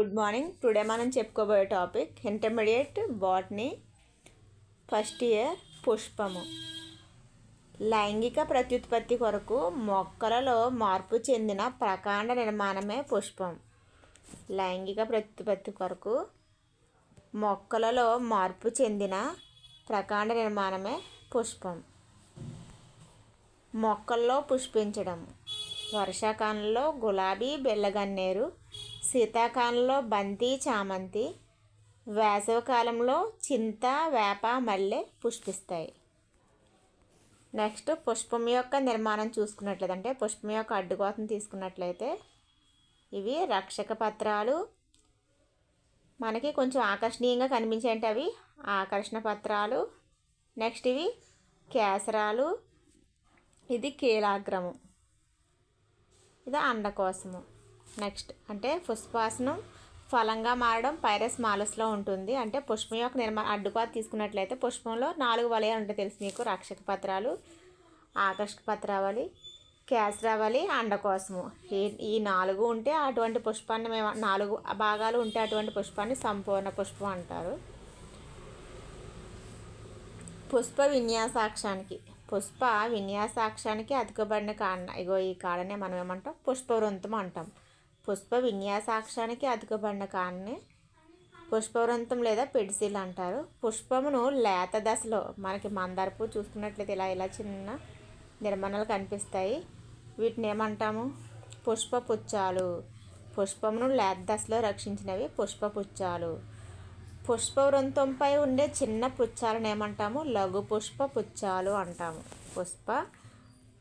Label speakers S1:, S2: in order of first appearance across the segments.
S1: Good morning. Today మనం చెప్పుకోబోయే topic intermediate botany first year పుష్పము. లైంగిక ప్రత్యుత్పత్తి కొరకు మొక్కలలో మార్పు చెందిన ప్రకాండ నిర్మాణమే పుష్పం. లైంగిక ప్రత్యుత్పత్తి కొరకు మొక్కలలో మార్పు చెందిన ప్రకాండ నిర్మాణమే పుష్పం. మొక్కల్లో పుష్పించడం. వర్షాకాలంలో గులాబీ బెల్లగన్నేరు శీతాకాలంలో బంతి చామంతి వేసవికాలంలో చింత వేప మల్లె పుష్పిస్తాయి. నెక్స్ట్ పుష్పం యొక్క నిర్మాణం చూసుకున్నట్లయితే అంటే పుష్పం యొక్క అడ్డుకోతను తీసుకున్నట్లయితే ఇవి రక్షక పత్రాలు. మనకి కొంచెం ఆకర్షణీయంగా కనిపించేంటి అవి? ఆకర్షణ పత్రాలు. నెక్స్ట్ ఇవి కేసరాలు. ఇది కీలాగ్రము. ఇది అండకోశము. నెక్స్ట్ అంటే పుష్పాసనం ఫలంగా మారడం పైరస్ మాలస్లో ఉంటుంది. అంటే పుష్పం యొక్క నిర్మా అడ్డుకోత తీసుకున్నట్లయితే పుష్పంలో నాలుగు వలయాలు ఉంటాయి తెలుసు మీకు. రక్షక పత్రాలు ఆకర్షక పత్రావళి కేసరావళి అండకోసము ఈ ఈ నాలుగు ఉంటే అటువంటి పుష్పాన్ని మేము నాలుగు భాగాలు ఉంటే అటువంటి పుష్పాన్ని సంపూర్ణ పుష్పం అంటారు. పుష్ప విన్యాసాక్షానికి పుష్ప విన్యాసాక్షానికి అతుకబడిన కాడ. ఇగో ఈ కాడనే మనం ఏమంటాం? పుష్పవృంతం అంటాం. పుష్ప విన్యాసాక్షానికి అతుకబడిన కాడని పుష్పవృంతం లేదా పెడిసిల్ అంటారు. పుష్పమును లేత దశలో మనకి మందార పువ్వు చూసుకున్నట్లయితే ఇలా ఇలా చిన్న నిర్మాణాలు కనిపిస్తాయి. వీటిని ఏమంటాము? పుష్ప పుచ్చాలు. పుష్పమును లేత దశలో రక్షించినవి పుష్ప పుచ్చాలు. పుష్పవృంతంపై ఉండే చిన్న పుచ్చాలను ఏమంటాము? లఘు పుష్ప పుచ్చాలు అంటాము. పుష్ప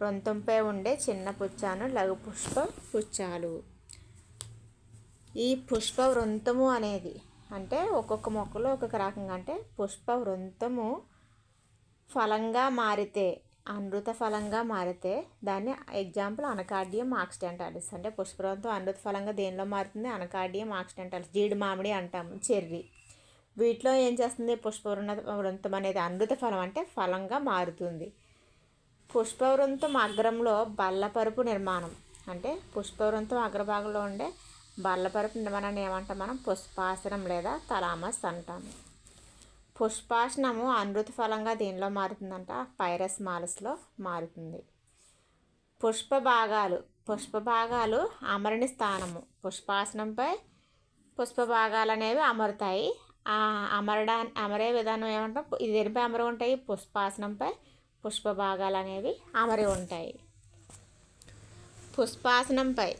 S1: వృంతంపై ఉండే చిన్న పుచ్చాను లఘు పుష్ప పుచ్చాలు. ఈ పుష్ప వృంతము అనేది అంటే ఒక్కొక్క మొక్కలో ఒక్కొక్క రకంగా. అంటే పుష్ప వృంతము ఫలంగా మారితే అనృత ఫలంగా మారితే దాన్ని ఎగ్జాంపుల్ అనకార్డియం ఆక్సిడెంటాలిస్ అంటే పుష్పవృంతం అనృత ఫలంగా దేనిలో మారుతుంది? అనకార్డియం ఆక్సిడెంటాలిస్ జీడి మామిడి అంటాము చెర్రీ. వీటిలో ఏం చేస్తుంది? పుష్పవృణ వృంతం అనేది అనృత ఫలం అంటే ఫలంగా మారుతుంది. పుష్పవృంతం అగ్రంలో బల్లపరుపు నిర్మాణం. అంటే పుష్పవృంతం అగ్రభాగంలో ఉండే బల్లపరుపు మనం ఏమంటాం మనం? పుష్పాసనం లేదా తలామస్ అంటాము పుష్పాసనము అనృతి ఫలంగా దీనిలో మారుతుందంట. పైరస్ మాలస్లో మారుతుంది. పుష్ప భాగాలు పుష్ప భాగాలు అమరణి స్థానము. పుష్పాసనంపై పుష్ప భాగాలు అనేవి అమరుతాయి. ఆ అమరడా అమరే విధానం ఏమంటాం? ఇది దేనిపై అమరి ఉంటాయి? పుష్పాసనంపై పుష్ప భాగాలు అనేవి అమరి ఉంటాయి. పుష్పాసనంపై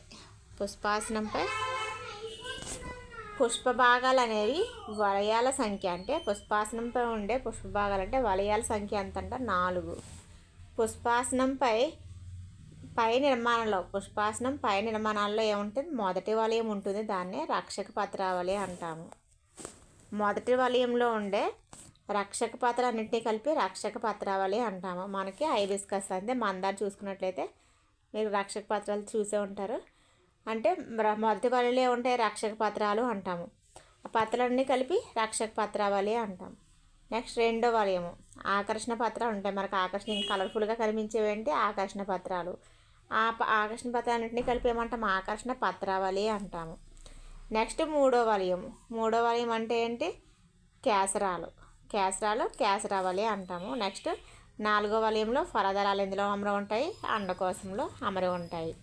S1: పుష్పాసనంపై పుష్పభాగాలు అనేవి వలయాల సంఖ్య అంటే పుష్పాసనంపై ఉండే పుష్పభాగాలు అంటే వలయాల సంఖ్య ఎంత అంటే నాలుగు. పుష్పాసనంపై పై నిర్మాణంలో పుష్పాసనం పై నిర్మాణాల్లో ఏముంటుంది? మొదటి వలయం ఉంటుంది దాన్నే రక్షక పత్రావళి అంటాము. మొదటి వలయంలో ఉండే రక్షక పత్రాలన్నింటినీ కలిపి రక్షక పత్రావళి అంటాము. మనకి ఐబిస్కస్ అంటే మందారు చూసుకున్నట్లయితే మీరు రక్షక పత్రాలు చూసే ఉంటారు. అంటే మొదటి వలలే ఉంటాయి రక్షక పత్రాలు అంటాము. ఆ పత్రాలన్నీ కలిపి రక్షక పత్రావళి అంటాం. నెక్స్ట్ రెండో వలయము. ఆకర్షణ పత్రాలు ఉంటాయి. మనకు ఆకర్షణ కలర్ఫుల్గా కనిపించేవి ఏంటి? ఆకర్షణ పత్రాలు. ఆ ఆకర్షణ పత్రాలన్నింటినీ కలిపి ఏమంటాం ఆకర్షణ పత్రావళి అంటాము. నెక్స్ట్ మూడో వలయం మూడో వలయం అంటే ఏంటి? కేసరాలు. కేసరాలు కేసరావళి అంటాము. నెక్స్ట్ నాలుగో వలయంలో ఫలదళాలు ఎందులో అమర ఉంటాయి? అండకోశంలో అమరి ఉంటాయి.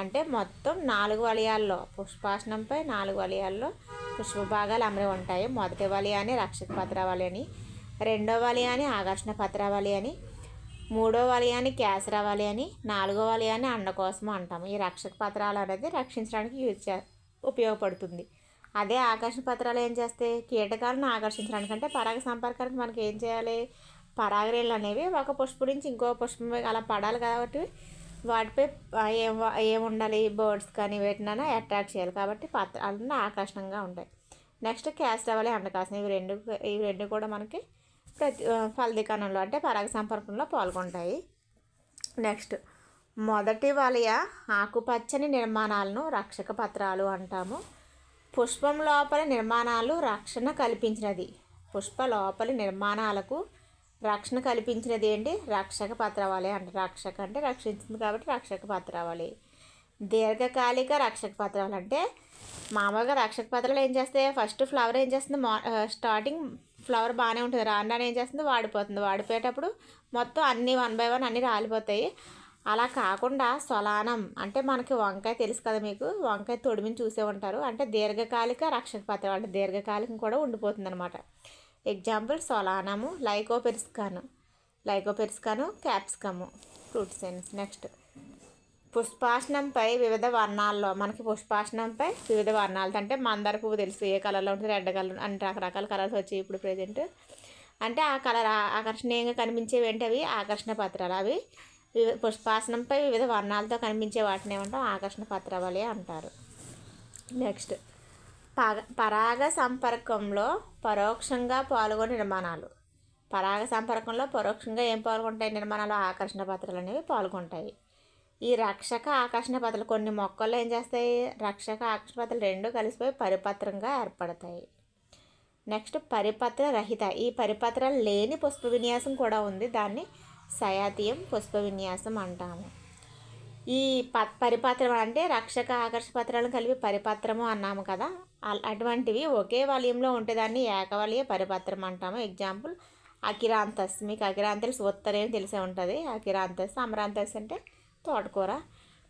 S1: అంటే మొత్తం నాలుగు వలయాల్లో పుష్పాసనంపై నాలుగు వలయాల్లో పుష్ప భాగాలు అమరి ఉంటాయి. మొదటి వలయాన్ని రక్షక పత్రావళి అని రెండో వలయాన్ని ఆకర్షణ పత్రావళి అని మూడో వలయాన్ని కేసరావళి అని నాలుగో వలయాన్ని అండకోసం అంటాము ఈ రక్షక పత్రాలు అనేది రక్షించడానికి యూజ్ చే ఉపయోగపడుతుంది. అదే ఆకర్షణ పత్రాలు ఏం చేస్తాయి? కీటకాలను ఆకర్షించడానికి అంటే పరాగ సంపర్కానికి మనకి ఏం చేయాలి? పరాగరేళ్ళు అనేవి ఒక పుష్పం నుంచి ఇంకో పుష్పం అలా పడాలి కాబట్టి వాటిపై ఏం ఏం ఉండాలి? బర్డ్స్ కానీ వేటినైనా అట్రాక్ట్ చేయాలి. కాబట్టి పత్రాలన్నీ ఆకర్షణంగా ఉంటాయి. నెక్స్ట్ క్యాస్ట్ అవ్వాలి అండకాసం ఇవి రెండు ఇవి రెండు కూడా మనకి ప్రతి ఫలదీకరణంలో అంటే పరాగ సంపర్కంలో పాల్గొంటాయి. నెక్స్ట్ మొదటి వలయ ఆకుపచ్చని నిర్మాణాలను రక్షక పత్రాలు అంటాము. పుష్పం లోపల నిర్మాణాలు రక్షణ కల్పించినది. పుష్ప లోపలి నిర్మాణాలకు రక్షణ కల్పించినది ఏంటి? రక్షక పత్రావళి అంటే. రక్షక అంటే రక్షించింది కాబట్టి రక్షక పత్రావళి దీర్ఘకాలిక రక్షక పత్రాలు అంటే మామూలుగా రక్షక పత్రాలు ఏం చేస్తాయి? ఫస్ట్ ఫ్లవర్ ఏం చేస్తుంది? మా స్టార్టింగ్ ఫ్లవర్ బాగానే ఉంటుంది. రాను రాను ఏం చేస్తుంది? వాడిపోతుంది. వాడిపోయేటప్పుడు మొత్తం అన్నీ వన్ బై వన్ అన్నీ రాలిపోతాయి. అలా కాకుండా సొలానం అంటే మనకి వంకాయ తెలుసు కదా మీకు? వంకాయ తొడిమిని చూసే ఉంటారు. అంటే దీర్ఘకాలిక రక్షక పత్రం అంటే దీర్ఘకాలికం కూడా ఉండిపోతుంది అనమాట ఎగ్జాంపుల్ సొలానము లైకోపెరిస్కాను లైకోపెరిస్కాను క్యాప్సికము ఫ్రూట్ సైన్స్ నెక్స్ట్ పుష్పాసనంపై వివిధ వర్ణాల్లో మనకి పుష్పాసనంపై వివిధ వర్ణాలు అంటే మందార పువ్వు తెలుసు ఏ కలర్లో ఉంటుంది రెడ్ కలర్ అన్ని రకరకాల కలర్స్ వచ్చాయి ఇప్పుడు ప్రజెంట్ అంటే ఆ కలర్ ఆకర్షణీయంగా కనిపించేవి ఏంటి అవి ఆకర్షణ పత్రాలు అవి పుష్పాసనంపై వివిధ వర్ణాలతో కనిపించే వాటిని ఏమంటాం ఆకర్షణ పత్రావళి అంటారు నెక్స్ట్ పగ పరాగ సంపర్కంలో పరోక్షంగా పాల్గొనే నిర్మాణాలు. పరాగ సంపర్కంలో పరోక్షంగా ఏం పాల్గొంటాయి? నిర్మాణాలు ఆకర్షణ పత్రాలు అనేవి పాల్గొంటాయి. ఈ రక్షక ఆకర్షణ పత్రాలు కొన్ని మొక్కల్లో ఏం చేస్తాయి? రక్షక ఆకర్షణ పత్రాలు రెండు కలిసిపోయి పరిపత్రంగా ఏర్పడతాయి. నెక్స్ట్ పరిపత్ర రహిత. ఈ పరిపత్రాలు లేని పుష్ప విన్యాసం కూడా ఉంది. దాన్ని సయాతీయం పుష్ప విన్యాసం అంటాము. ఈ ప పరిపత్రం అంటే రక్షక ఆకర్ష పత్రాలను కలిపి పరిపత్రము అన్నాము కదా. అటువంటివి ఒకే వలయంలో ఉంటే దాన్ని ఏకవలయ పరిపత్రం అంటాము. ఎగ్జాంపుల్ అకిరాంతస్ మీకు అకిరాంతస్ ఉత్తరేం తెలిసే ఉంటుంది. అకిరాంతస్ అమరాంతస్ అంటే తోటకూర.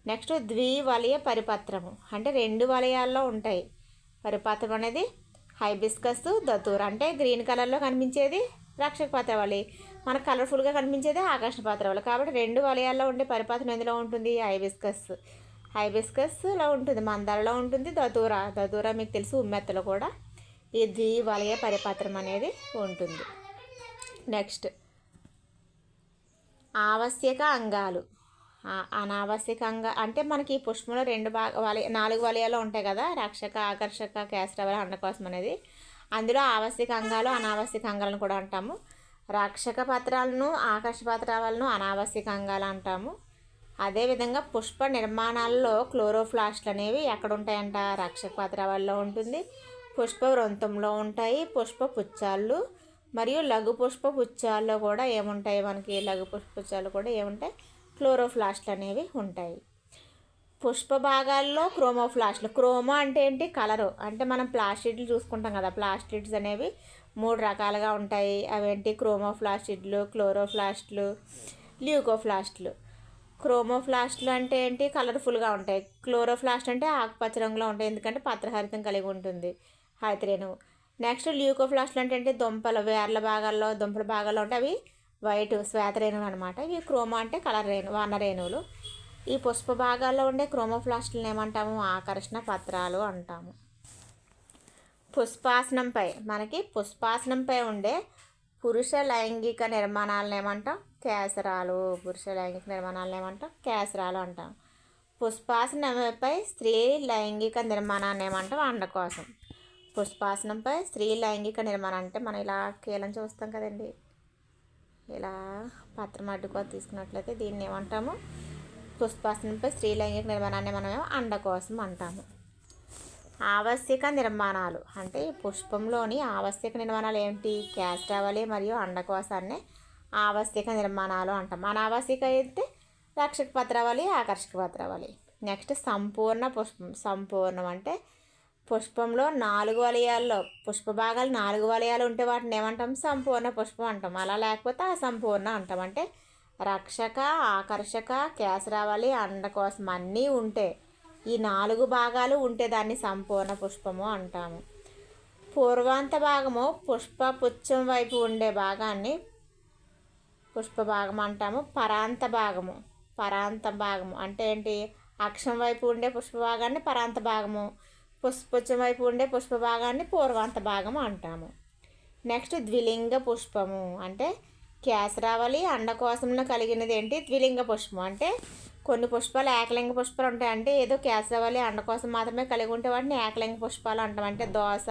S1: నెక్స్ట్ ద్వివలయ పరిపత్రము. అంటే రెండు వలయాల్లో ఉంటాయి. పరిపత్రం అనేది హైబిస్కస్ దతూర్. అంటే గ్రీన్ కలర్లో కనిపించేది రక్షక పాత్రవళి మనకు కలర్ఫుల్గా కనిపించేది ఆకర్షణ పాత్రవళి కాబట్టి రెండు వలయాల్లో ఉండే పరిపత్రం ఎందులో ఉంటుంది? హైబిస్కస్. హైబిస్కస్లో ఉంటుంది మందారలో ఉంటుంది దదూర దదూర మీకు తెలుసు ఉమ్మెత్తలో కూడా. ఈ ద్వివలయ పరిపత్రం అనేది ఉంటుంది. నెక్స్ట్ ఆవశ్యక అంగాలు. అనావశ్యకంగా అంటే మనకి పుష్పంలో రెండు భాగ వలయ నాలుగు వలయాలు ఉంటాయి కదా రక్షక ఆకర్షక కేసరవల అండకోసం అనేది. అందులో ఆవశ్యక అంగాలు అనావశ్యక అంగాలను కూడా అంటాము. రక్షక పత్రాలను ఆకర్ష పత్రాలను అనావశ్యక అంగాలు అంటాము. అదేవిధంగా పుష్ప నిర్మాణాల్లో క్లోరోఫ్లాస్ట్లు అనేవి ఎక్కడ ఉంటాయంట రక్షక పత్రాలలో ఉంటుంది పుష్ప వృంతంలో ఉంటాయి పుష్ప పుచ్చాళ్ళు మరియు లఘు పుష్ప పుచ్చాల్లో కూడా ఏముంటాయి? మనకి లఘు పుష్ప పుచ్చాలు కూడా ఏముంటాయి? క్లోరోఫ్లాస్ట్లు అనేవి ఉంటాయి. పుష్ప భాగాల్లో క్రోమోఫ్లాస్ట్లు క్రోమో అంటే ఏంటి? కలరు. అంటే మనం ప్లాస్టిడ్లు చూసుకుంటాం కదా ప్లాస్టిడ్స్ అనేవి మూడు రకాలుగా ఉంటాయి. అవేంటి? క్రోమోఫ్లాస్టిడ్లు క్లోరోఫ్లాస్ట్లు ల్యూకోఫ్లాస్ట్లు. క్రోమోఫ్లాస్ట్లు అంటే ఏంటి? కలర్ఫుల్గా ఉంటాయి. క్లోరోఫ్లాస్ట్ అంటే ఆకుపచ్చ రంగులో ఉంటాయి. ఎందుకంటే పత్రహరితం కలిగి ఉంటుంది హరితరేణువు నెక్స్ట్ ల్యూకోఫ్లాస్ట్లు అంటే ఏంటి? దుంపలు వేర్ల భాగాల్లో దుంపల భాగాల్లో ఉంటాయి. అవి వైట్ శ్వేతరేణువులు అనమాట ఇవి క్రోమా అంటే కలర్ రేణు వర్ణరేణువులు ఈ పుష్ప భాగాల్లో ఉండే క్రోమోఫ్లాస్ట్లను ఏమంటాము? ఆకర్షణ పత్రాలు అంటాము. పుష్పాసనంపై మనకి పుష్పాసనంపై ఉండే పురుష లైంగిక నిర్మాణాలను ఏమంటాం? కేసరాలు. పురుష లైంగిక నిర్మాణాలను ఏమంటాం? కేసరాలు అంటాం. పుష్పాసనంపై స్త్రీ లైంగిక నిర్మాణాన్ని ఏమంటాం? అండకోసం పుష్పాసనంపై స్త్రీ లైంగిక నిర్మాణం అంటే మనం ఇలా కీలం చూస్తాం కదండి. ఇలా పత్రం అడ్డుకో తీసుకున్నట్లయితే దీన్ని ఏమంటాము? పుష్పాసనంపై స్త్రీ లైంగిక నిర్మాణాన్ని మనం అండ కోసం అంటాము. ఆవశ్యక నిర్మాణాలు. అంటే పుష్పంలోని ఆవశ్యక నిర్మాణాలు ఏమిటి క్యాస్టావలి మరియు అండకోశాన్ని ఆవశ్యక నిర్మాణాలు అంటాం. అనావశ్యక అయితే రక్షక పత్రావళి ఆకర్షక పత్రావళి నెక్స్ట్ సంపూర్ణ పుష్పం. సంపూర్ణం అంటే పుష్పంలో నాలుగు వలయాల్లో పుష్ప భాగాలు నాలుగు వలయాలు ఉంటే వాటిని ఏమంటాం? సంపూర్ణ పుష్పం అంటాం. అలా లేకపోతే అసంపూర్ణ అంటాం. అంటే రక్షక ఆకర్షక కేసరావళి అండకోసం అన్నీ ఉంటే ఈ నాలుగు భాగాలు ఉంటే దాన్ని సంపూర్ణ పుష్పము అంటాము. పూర్వాంత భాగము పుష్ప పుచ్చం వైపు ఉండే భాగాన్ని పుష్ప భాగం అంటాము. పరాంత భాగము పరాంత భాగము. అంటే ఏంటి? అక్షం వైపు ఉండే పుష్ప భాగాన్ని పరాంత భాగము పుష్పపుచ్చం వైపు ఉండే పుష్ప భాగాన్ని పూర్వాంత భాగం అంటాము. నెక్స్ట్ ద్విలింగ పుష్పము. అంటే కేసరావళి అండకోశంలో కలిగినది ఏంటి? ద్విలింగ పుష్పం అంటే కొన్ని పుష్పాలు ఏకలింగ పుష్పాలు ఉంటాయి అంటే ఏదో అండ అండకోసం మాత్రమే కలిగి ఉంటే వాటిని ఏకలింగ పుష్పాలు అంటాం. అంటే దోస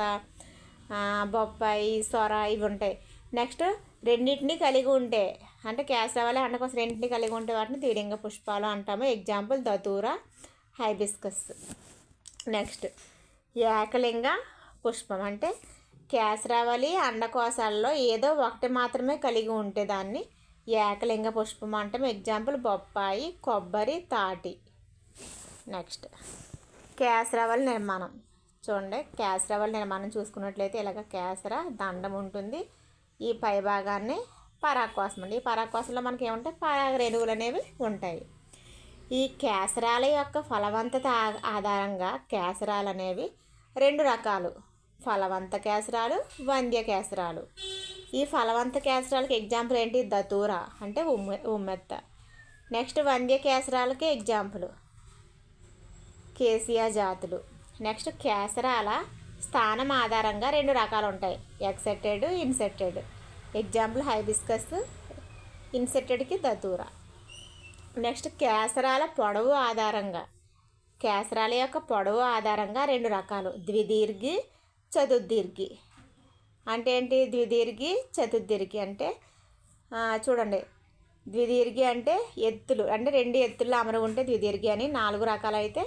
S1: బొప్పాయి సొర ఇవి ఉంటాయి. నెక్స్ట్ రెండింటిని కలిగి ఉంటే అంటే కేసరావళి అండకోసం రెండింటిని కలిగి ఉంటే వాటిని ద్విలింగ పుష్పాలు అంటాము. Example datura hibiscus. నెక్స్ట్ ఏకలింగ పుష్పం. అంటే కేసరావళి అండకోశాలలో ఏదో ఒకటి మాత్రమే కలిగి ఉంటే దాన్ని ఏకలింగ పుష్పం అంటే ఎగ్జాంపుల్ బొప్పాయి కొబ్బరి తాటి. నెక్స్ట్. కేసరవల నిర్మాణం. చూడండి కేసరవల నిర్మాణం చూసుకున్నట్లయితే ఇలాగ కేసర దండం ఉంటుంది. ఈ పై భాగాన్ని పరాక్వాసం అండి. ఈ పరాకోసంలో మనకి ఏముంటాయి? పరాగ రేణువులు అనేవి ఉంటాయి. ఈ కేసరాల యొక్క ఫలవంతత ఆధారంగా కేసరాలు అనేవి రెండు రకాలు. ఫలవంత కేసరాలు వంద్య కేసరాలు. ఈ ఫలవంత కేసరాలకి ఎగ్జాంపుల్ ఏంటి? దతూర అంటే ఉమ్మె ఉమ్మెత్త. నెక్స్ట్ వంద్య కేసరాలకి ఎగ్జాంపుల్ కేసియా జాతులు. నెక్స్ట్ కేసరాల స్థానం ఆధారంగా రెండు రకాలు ఉంటాయి. ఎక్సెప్టెడ్ ఇన్సెప్టెడ్ ఎగ్జాంపుల్ హైబిస్కస్ ఇన్సెప్టెడ్కి దతూర. నెక్స్ట్ కేసరాల పొడవు ఆధారంగా. కేసరాల యొక్క పొడవు ఆధారంగా రెండు రకాలు. ద్విదీర్ఘి చతుర్దీర్ఘి అంటే ఏంటి? ద్విదీర్ఘి చతుర్దీర్ఘి అంటే చూడండి. ద్విదీర్ఘి అంటే ఎత్తులు. అంటే రెండు ఎత్తుల్లో అమరు ఉంటే ద్విదీర్ఘి అని నాలుగు రకాలైతే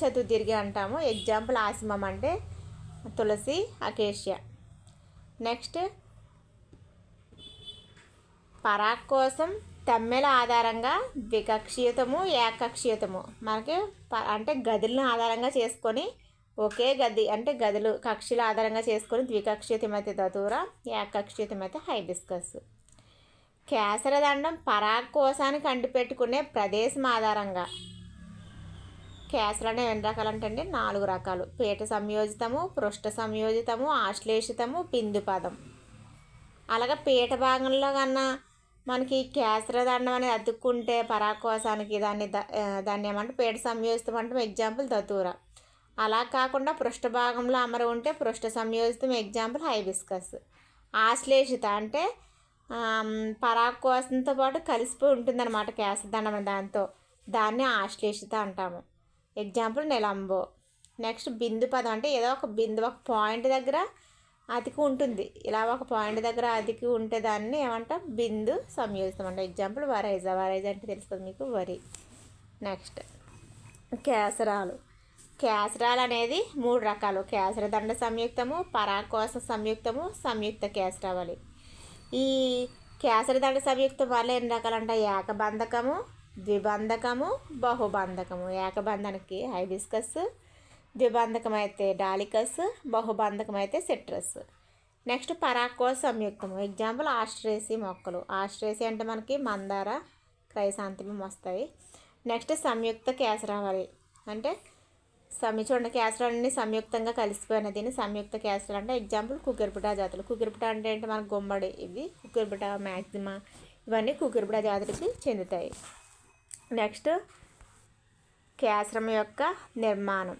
S1: చతుర్దీర్ఘి అంటాము. ఎగ్జాంపుల్ ఆసిమం అంటే తులసి అకేషియా. నెక్స్ట్ పరాక్ కోసం తమ్మెల ఆధారంగా ద్వికక్షీయతము ఏకక్షీయతము. మనకి అంటే గదులను ఆధారంగా చేసుకొని ఒకే గది అంటే గదులు కక్షల ఆధారంగా చేసుకొని ద్వికక్షితమైతే దతూర ఏకక్షితమైతే హైబిస్కస్. కేసరదండం పరాగ కోశానికి అంటిపెట్టుకునే ప్రదేశం ఆధారంగా. కేసలు ఎన్ని రకాలు అంటే నాలుగు రకాలు. పీట సంయోజితము పృష్ఠ సంయోజితము ఆశ్లేషితము బిందు పదం. అలాగే పీట భాగంలో కన్నా మనకి కేసరదండం అనేది అతుక్కుంటే పరాకోశానికి దాన్ని దాన్ని ఏమంటే పీట సంయోజితం అంటే. Example datura. అలా కాకుండా పృష్ఠభాగంలో అమర ఉంటే పృష్ఠ సంయోజితం ఎగ్జాంపుల్ హైబిస్కస్ ఆశ్లేషిత అంటే పరాకోసంతో పాటు కలిసిపోయి ఉంటుందన్నమాట కేసరదండం దాంతో. దాన్ని ఆశ్లేషిత అంటాము. ఎగ్జాంపుల్ నిలంబో. నెక్స్ట్ బిందు పదం అంటే ఏదో ఒక బిందు ఒక పాయింట్ దగ్గర అతికి ఉంటుంది. ఇలా ఒక పాయింట్ దగ్గర అతికి ఉంటే దాన్ని ఏమంటాం? బిందు సంయోజితం అంటే. ఎగ్జాంపుల్ వరైజ. వరైజ అంటే తెలుస్తుంది మీకు? వరి. నెక్స్ట్ కేసరాలు. కేసరాలు అనేది మూడు రకాలు. కేసరదండ సంయుక్తము పరాకోశ సంయుక్తము సంయుక్త కేసరావళి. ఈ కేసరదండ సంయుక్తం వల్ల ఎన్ని రకాలు అంటే ఏకబంధకము ద్విబంధకము బహుబంధకము. ఏకబంధానికి హైబిస్కస్ ద్విబంధకం అయితే డాలికస్ బహుబంధకం అయితే సిట్రస్. నెక్స్ట్ పరాకోశ సంయుక్తము. ఎగ్జాంపుల్ ఆస్ట్రేసి మొక్కలు. ఆస్ట్రేసి అంటే మనకి మందార క్రైసాంతిమం వస్తాయి. నెక్స్ట్ సంయుక్త కేసరావళి. అంటే సమి చూడండి కేసరాలన్నీ సంయుక్తంగా కలిసిపోయిన దీన్ని సంయుక్త కేసరాలు అంటే ఎగ్జాంపుల్ కుకిరిపిటా జాతులు. కుకిరిపిటా అంటే ఏంటి? మనకు గుమ్మడి ఇవి కుకిరిపిటా మ్యాక్సిమా ఇవన్నీ కుకిరిపిటా జాతులకి చెందుతాయి. నెక్స్ట్ కేసరం యొక్క నిర్మాణం.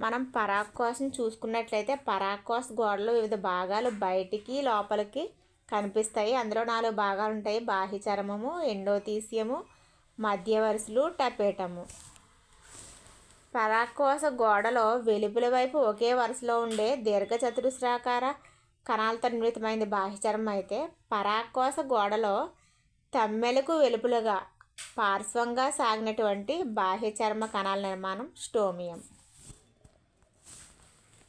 S1: మనం పరాక్కోసం చూసుకున్నట్లయితే పరాక్కోస్ గోడలు వివిధ భాగాలు బయటికి లోపలికి కనిపిస్తాయి. అందులో నాలుగు భాగాలు ఉంటాయి. బాహ్య చర్మము ఎండోతీసియము మధ్య వరుసలు టపేటము. పరాక్కోస గోడలో వెలుపుల వైపు ఒకే వరుసలో ఉండే దీర్ఘచతురస్రాకార కణాలతో నిర్మితమైంది బాహ్యచర్మం అయితే పరాకోస గోడలో తమ్మెలకు వెలుపులుగా పార్శ్వంగా సాగినటువంటి బాహ్య చర్మ కణాల నిర్మాణం స్టోమియం.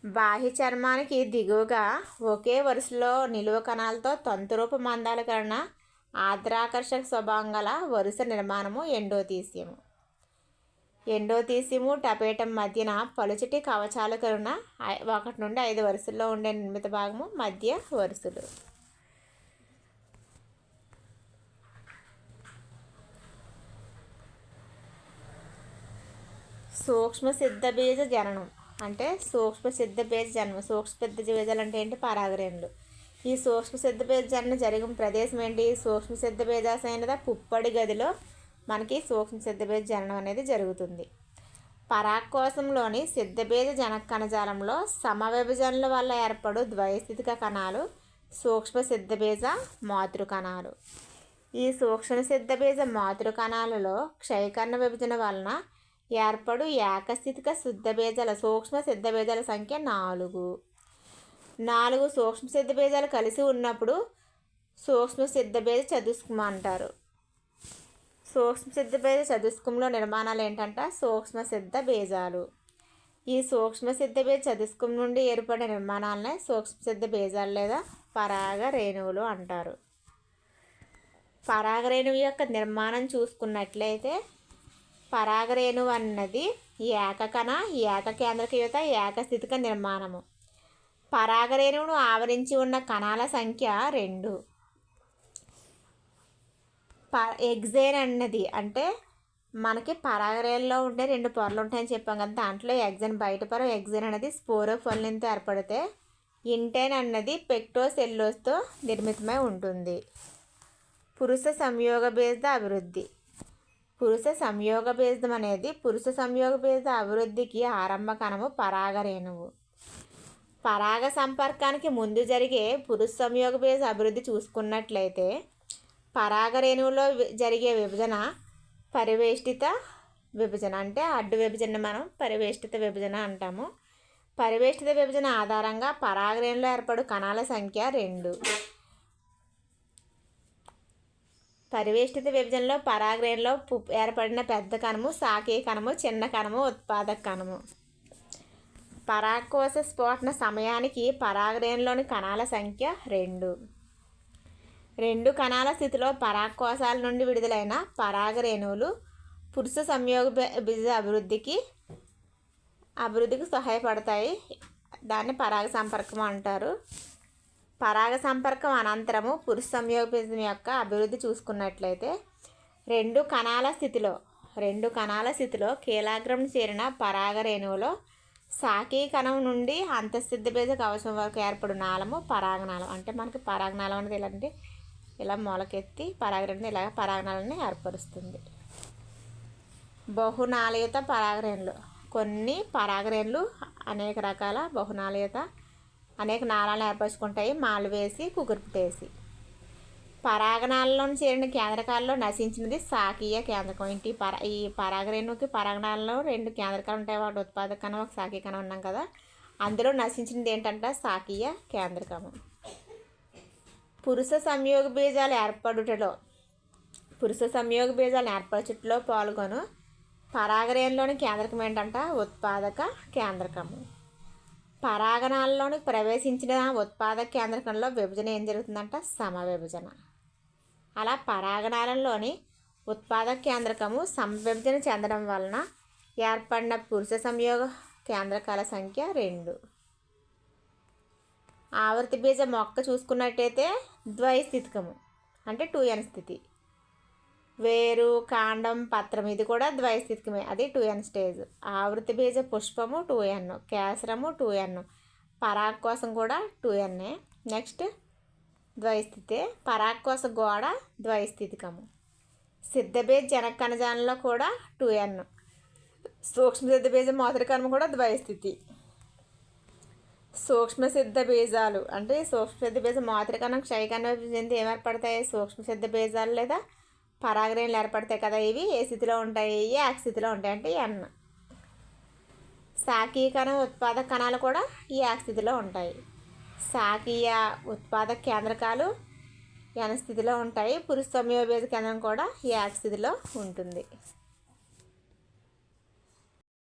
S1: బాహ్య చర్మానికి దిగువగా ఒకే వరుసలో నిలువ కణాలతో తంతురూప కన్నా ఆద్రాకర్షక స్వభావం గల వరుస నిర్మాణము ఎండోతీసియము. ఎండోతీసియము టపేటం మధ్యన పలుచటి కవచాలు కరుణ ఒకటి నుండి ఐదు వరుసల్లో ఉండే నిర్మిత భాగము మధ్య వరుసలు. సూక్ష్మ సిద్ధ బీజ జననం అంటే సూక్ష్మ సిద్ధ బీజ జన్మ సూక్ష్మ సిద్ధ బీజాలు అంటే ఏంటి? పరాగరేణులు. ఈ సూక్ష్మ సిద్ధ బీజ జరిగిన ప్రదేశం ఏంటి? సూక్ష్మ సిద్ధ బీజాసైనదా పుప్పడి గదిలో మనకి సూక్ష్మ సిద్ధభేద జననం అనేది జరుగుతుంది. పరాకోశంలోని సిద్ధబీజ జనక కణజాలంలో సమవిభజనల వల్ల ఏర్పడు ద్వయస్థితిక కణాలు సూక్ష్మ సిద్ధబీజ మాతృ కణాలు ఈ సూక్ష్మ సిద్ధబీజ మాతృ కణాలలో క్షయకర్ణ విభజన వలన ఏర్పడు ఏకస్థితిక సిద్ధబీజాల సూక్ష్మ సిద్ధబీజాల సంఖ్య నాలుగు. నాలుగు సూక్ష్మ సిద్ధబీజాలు కలిసి ఉన్నప్పుడు సూక్ష్మ సిద్ధబీజ చదుస్కుమంటారు సూక్ష్మ సిద్ధ బీజ చదుస్కంలో నిర్మాణాలు ఏంటంటే? సూక్ష్మ సిద్ధ బీజాలు ఈ సూక్ష్మ సిద్ధ బీజ చదుస్కం నుండి ఏర్పడిన నిర్మాణాలనే సూక్ష్మ సిద్ధ బీజాలు లేదా పరాగ రేణువులు అంటారు. పరాగరేణువు యొక్క నిర్మాణం చూసుకున్నట్లయితే పరాగరేణువు అన్నది ఏకకణ ఏకకేంద్రకయుత ఏకస్థితిక నిర్మాణము. పరాగరేణువును ఆవరించి ఉన్న కణాల సంఖ్య రెండు. ప ఎగ్జైన్ అన్నది అంటే మనకి పరాగరేణులో ఉండే రెండు పొరలు ఉంటాయని చెప్పాం కదా దాంట్లో ఎగ్జైన్ బయట పొర ఎగ్జైన్ అనేది స్పోరోఫోలిన్తో ఏర్పడితే ఇంటైన్ అన్నది పెక్టోసెల్లోస్తో నిర్మితమై ఉంటుంది. పురుష సంయోగ బేస్ద అభివృద్ధి. పురుష సంయోగ బేదం అనేది పురుష సంయోగ బేద అభివృద్ధికి ఆరంభ కణము పరాగరేణువు. పరాగ సంపర్కానికి ముందు జరిగే పురుష సంయోగ బేస్ అభివృద్ధి చూసుకున్నట్లయితే పరాగరేణువులో జరిగే విభజన పరివేష్టిత విభజన అంటే అడ్డు విభజన మనం పరివేష్టిత విభజన అంటాము. పరివేష్టిత విభజన ఆధారంగా పరాగరేణులో ఏర్పడు కణాల సంఖ్య రెండు. పరివేష్టిత విభజనలో పరాగ్రేన్లో ఏర్పడిన పెద్ద కణము సాకే కణము చిన్న కణము ఉత్పాదక కణము. పరాగకోశ స్ఫోటన సమయానికి పరాగరేణులోని కణాల సంఖ్య రెండు. రెండు కణాల స్థితిలో పరాకోశాల నుండి విడుదలైన పరాగరేణువులు పురుష సంయోగ బీజ అభివృద్ధికి అభివృద్ధికి సహాయపడతాయి. దాన్ని పరాగ సంపర్కం అంటారు. పరాగ సంపర్కం అనంతరము పురుష సంయోగం యొక్క అభివృద్ధి చూసుకున్నట్లయితే రెండు కణాల స్థితిలో రెండు కణాల స్థితిలో కీలాగ్రం చేరిన పరాగ రేణువులో సాకీ కణం నుండి అంతఃసిద్ధ బీజ కవచం వరకు ఏర్పడు నాళము పరాగనాళం అంటే మనకి పరాగనాళం అనేది ఇలాంటి ఇలా మొలకెత్తి పరాగరేణులు ఇలా పరాగనాళాన్ని ఏర్పరుస్తుంది. బహునాళయుత పరాగరేణులు. కొన్ని పరాగరేణులు అనేక రకాల బహునాళయుత అనేక నాళాలను ఏర్పరచుకుంటాయి. మాలు వేసి కుగురుపుటేసి పరాగణాలలోని చేరిన కేంద్రకాలలో నశించినది సాకీయ కేంద్రకం. ఇంటి పరా ఈ పరాగరేణుకి పరాగణాలలో రెండు కేంద్రకాలు ఉంటాయి. వాటి ఉత్పాదక కణం ఒక సాకీ కణం ఉన్నాం కదా. అందులో నశించినది ఏంటంటే సాకీయ కేంద్రకము పురుష సంయోగ బీజాలు ఏర్పడుటలో పురుష సంయోగ బీజాలు ఏర్పరచుటలో పాల్గొను. పరాగరేణులోని కేంద్రకం ఏంటంటే? ఉత్పాదక కేంద్రకము పరాగణాల్లోని ప్రవేశించిన ఉత్పాదక కేంద్రకంలో విభజన ఏం జరుగుతుందంట? సమవిభజన అలా పరాగణాలంలోని ఉత్పాదక కేంద్రకము సమవిభజన చెందడం వలన ఏర్పడిన పురుష సంయోగ కేంద్రకాల సంఖ్య రెండు. ఆవృతి బీజ మొక్క చూసుకున్నట్టయితే ద్వైస్థితికము అంటే టూ ఎన్ స్థితి. వేరు కాండం పత్రం ఇది కూడా ద్వైస్థితికమే. అది టూ ఎన్ స్టేజ్ ఆవృతి బీజ పుష్పము టూ ఎన్ కేసరము టూ ఎన్ పరాగ్ కోసం కూడా టూ ఎన్ఏ నెక్స్ట్ ద్వైస్థితి. పరాగ్ కోసం గోడ ద్వైస్థితికము. సిద్ధబీజ జనక కణజాలంలో కూడా టూ ఎన్ సూక్ష్మ సిద్ధ బీజ మొదటి కణము కూడా ద్వైస్థితి. సూక్ష్మ సిద్ధ బీజాలు అంటే సూక్ష్మ సిద్ధ బీజం మాతృకణం క్షయకణం చెంది ఏమేర్పడతాయి? సూక్ష్మ సిద్ధ బీజాలు లేదా పరాగ్రేణులు ఏర్పడతాయి కదా ఇవి ఏ స్థితిలో ఉంటాయి? ఏ స్థితిలో ఉంటాయి? అంటే ఎన్ సాకీకరణ ఉత్పాదక కణాలు కూడా ఈ యాక్ స్థితిలో ఉంటాయి. సాకీయ ఉత్పాదక కేంద్రకాలు ఎన్ స్థితిలో ఉంటాయి. పురుష సమయోభేద కేంద్రం కూడా ఈ స్థితిలో ఉంటుంది.